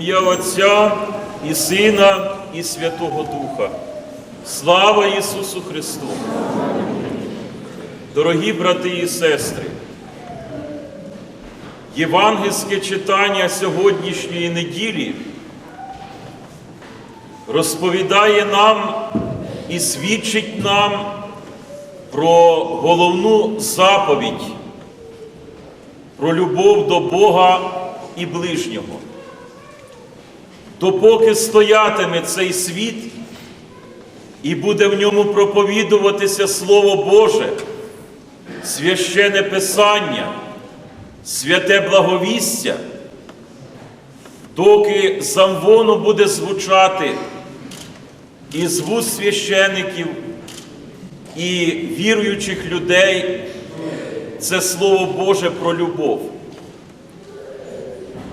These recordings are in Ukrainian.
Ім'я Отця і Сина, і Святого Духа. Слава Ісусу Христу! Дорогі брати і сестри, євангельське читання сьогоднішньої неділі розповідає нам і свідчить нам про головну заповідь, про любов до Бога і ближнього. Допоки стоятиме цей світ і буде в ньому проповідуватися Слово Боже, священе Писання, святе благовістя, доки замвону буде звучати із вуст священиків і віруючих людей це Слово Боже про любов.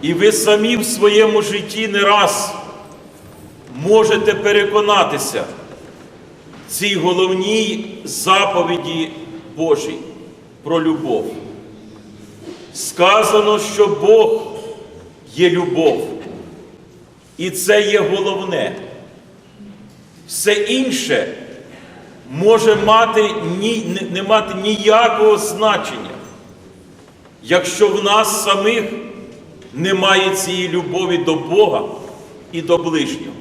І ви самі в своєму житті не раз можете переконатися цій головній заповіді Божій про любов. Сказано, що Бог є любов. І це є головне. Все інше може мати не мати ніякого значення, якщо в нас самих немає цієї любові до Бога і до ближнього.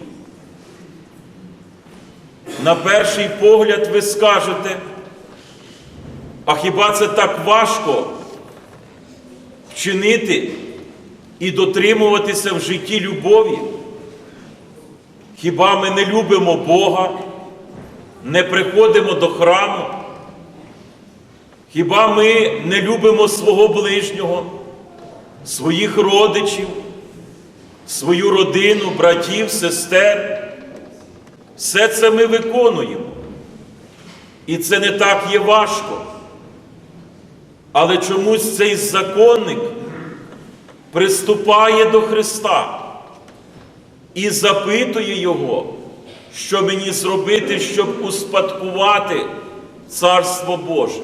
На перший погляд ви скажете, а хіба це так важко вчинити і дотримуватися в житті любові? Хіба ми не любимо Бога, не приходимо до храму? Хіба ми не любимо свого ближнього, своїх родичів, свою родину, братів, сестер? Все це ми виконуємо. І це не так є важко. Але чомусь цей законник приступає до Христа і запитує Його, що мені зробити, щоб успадкувати Царство Боже.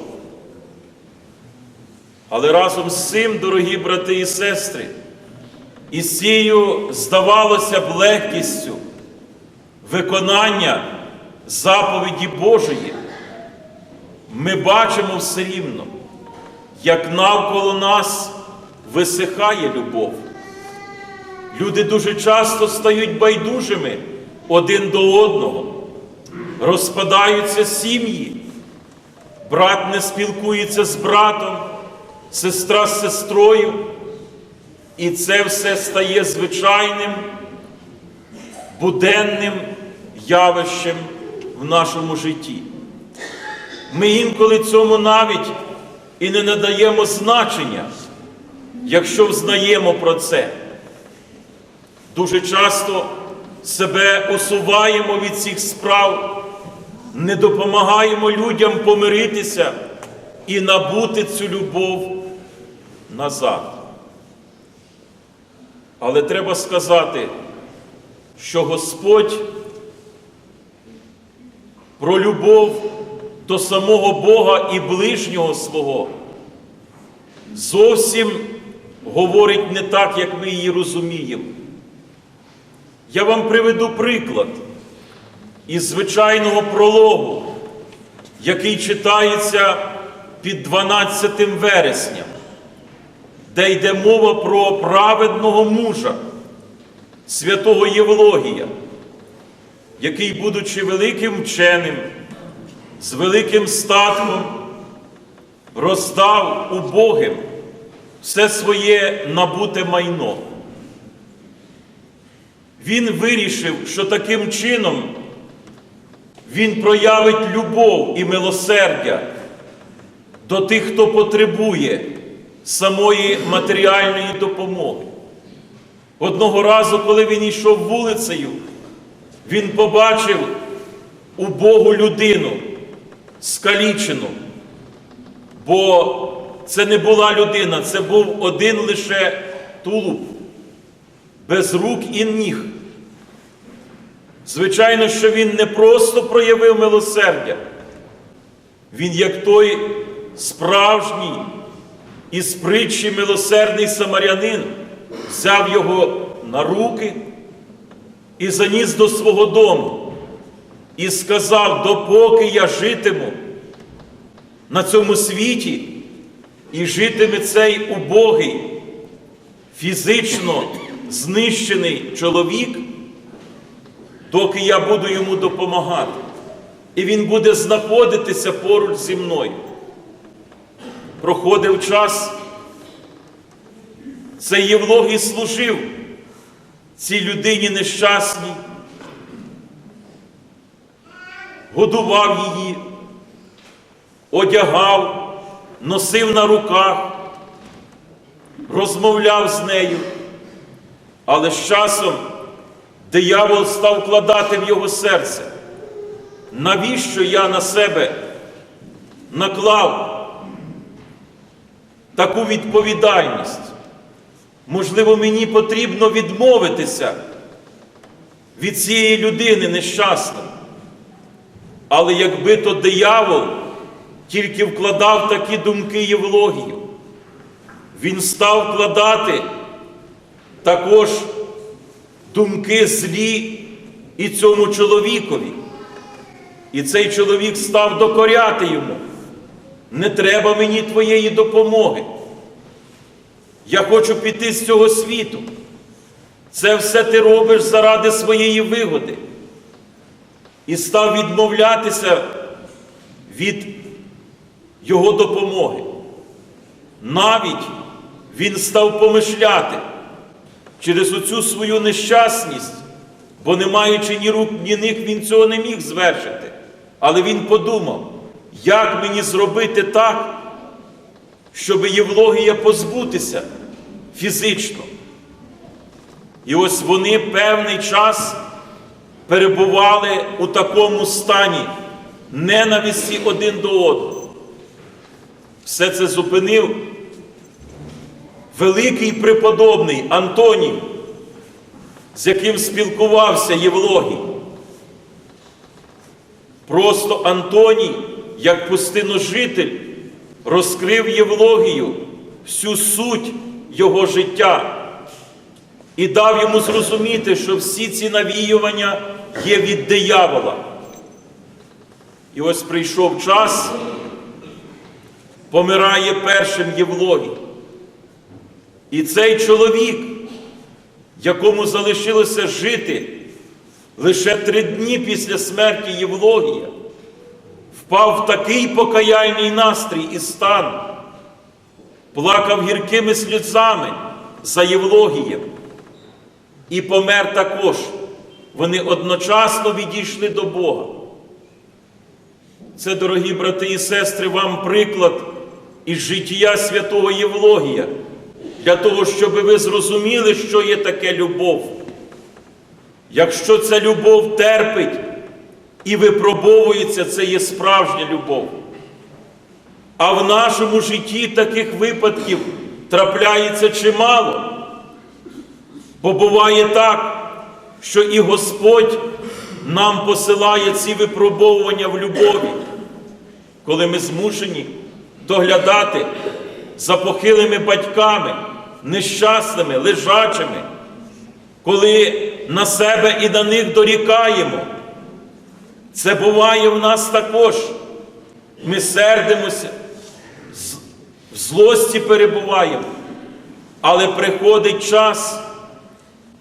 Але разом з цим, дорогі брати і сестри, і з цією, здавалося б, легкістю виконання заповіді Божої, ми бачимо все рівно, як навколо нас висихає любов. Люди дуже часто стають байдужими один до одного, розпадаються сім'ї, брат не спілкується з братом, сестра з сестрою, і це все стає звичайним, буденним явищем в нашому житті. Ми інколи цьому навіть і не надаємо значення, якщо взнаємо про це. Дуже часто себе усуваємо від цих справ, не допомагаємо людям помиритися і набути цю любов назад. Але треба сказати, що Господь про любов до самого Бога і ближнього свого зовсім говорить не так, як ми її розуміємо. Я вам приведу приклад із звичайного прологу, який читається під 12 вересня, де йде мова про праведного мужа, святого Євлогія, який, будучи великим вченим, з великим статком, роздав убогим все своє набуте майно. Він вирішив, що таким чином він проявить любов і милосердя до тих, хто потребує самої матеріальної допомоги. Одного разу, коли він йшов вулицею, він побачив убогу людину, скалічену, бо це не була людина, це був один лише тулуб, без рук і ніг. Звичайно, що він не просто проявив милосердя, він, як той справжній із притчі милосердний самарянин, взяв його на руки і заніс до свого дому і сказав, допоки я житиму на цьому світі, і житиме цей убогий, фізично знищений чоловік, доки я буду йому допомагати. І він буде знаходитися поруч зі мною. Проходив час, цей Євлогій служив цій людині нещасній, годував її, одягав, носив на руках, розмовляв з нею. Але з часом диявол став вкладати в його серце. Навіщо я на себе наклав таку відповідальність? Можливо, мені потрібно відмовитися від цієї людини нещасної. Але якби то диявол тільки вкладав такі думки Євлогію, він став вкладати також думки злі і цьому чоловікові. І цей чоловік став докоряти йому. Не треба мені твоєї допомоги. Я хочу піти з цього світу. Це все ти робиш заради своєї вигоди. І став відмовлятися від його допомоги. Навіть він став помишляти через оцю свою нещасність, бо не маючи ні рук, ні ніг, він цього не міг звершити. Але він подумав, як мені зробити так, щоб Євлогія позбутися фізично. І ось вони певний час перебували у такому стані ненависті один до одного. Все це зупинив великий преподобний Антоній, з яким спілкувався Євлогій. Просто Антоній, як пустиножитель, розкрив Євлогію всю суть його життя і дав йому зрозуміти, що всі ці навіювання є від диявола. І ось прийшов час, помирає першим Євлогій. І цей чоловік, якому залишилося жити лише три дні після смерті Євлогія, впав в такий покаяльний настрій і стан, плакав гіркими сльозами за Євлогієм і помер також. Вони одночасно відійшли до Бога. Це, дорогі брати і сестри, вам приклад із життя святого Євлогія, для того, щоб ви зрозуміли, що є таке любов. Якщо ця любов терпить і випробовується, це є справжня любов. А в нашому житті таких випадків трапляється чимало. Бо буває так, що і Господь нам посилає ці випробовування в любові, коли ми змушені доглядати за похилими батьками, нещасними, лежачими, коли на себе і на них дорікаємо. Це буває в нас також. Ми сердимося, в злості перебуваємо, але приходить час.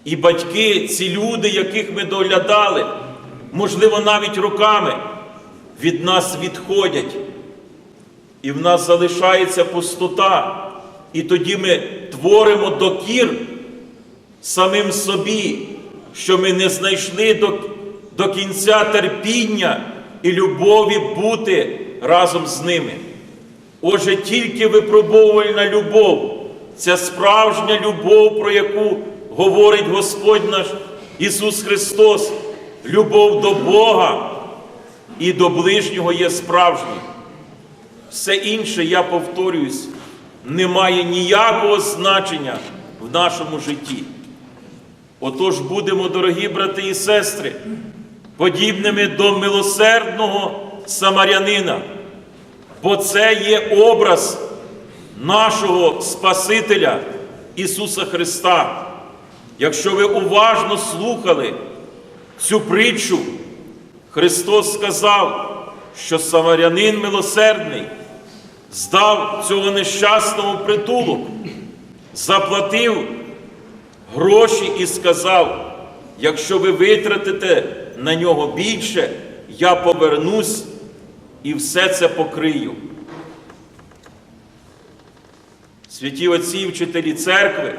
І батьки, ці люди, яких ми доглядали, можливо, навіть роками, від нас відходять. І в нас залишається пустота. І тоді ми творимо докір самим собі, що ми не знайшли до, до кінця терпіння і любові бути разом з ними. Отже, тільки випробовувальна любов, ця справжня любов, про яку говорить Господь наш Ісус Христос, любов до Бога і до ближнього є справжньою. Все інше, я повторююсь, не має ніякого значення в нашому житті. Отож будемо, дорогі брати і сестри, подібними до милосердного самарянина, бо це є образ нашого Спасителя Ісуса Христа. Якщо ви уважно слухали цю притчу, Христос сказав, що самарянин милосердний здав цього нещасному притулок, заплатив гроші і сказав, якщо ви витратите на нього більше, я повернусь і все це покрию. Святі отці і вчителі церкви,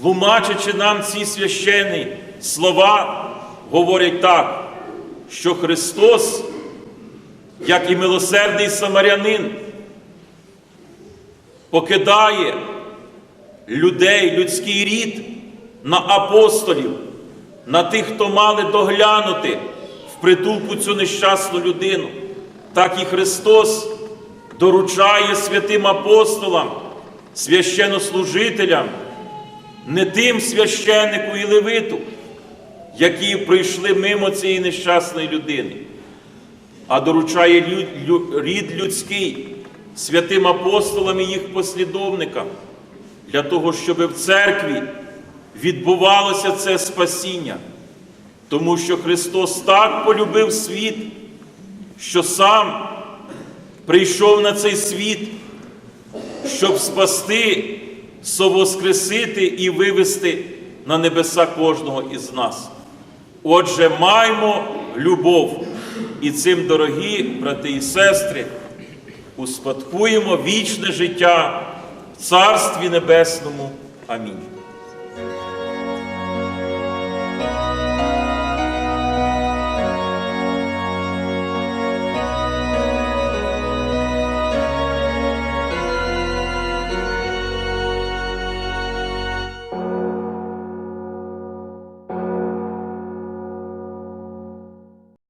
тлумачачи нам ці священні слова, говорять так, що Христос, як і милосердний самарянин, покидає людей, людський рід на апостолів, на тих, хто мали доглянути в притулку цю нещасну людину. Так і Христос доручає святим апостолам, священнослужителям, не тим священнику і левиту, які прийшли мимо цієї нещасної людини, а доручає рід людський святим апостолам і їх послідовникам для того, щоб в церкві відбувалося це спасіння. Тому що Христос так полюбив світ, що сам прийшов на цей світ, щоб спасти, совоскресити і вивести на небеса кожного із нас. Отже, маємо любов і цим, дорогі брати і сестри, успадкуємо вічне життя в Царстві Небесному. Амінь.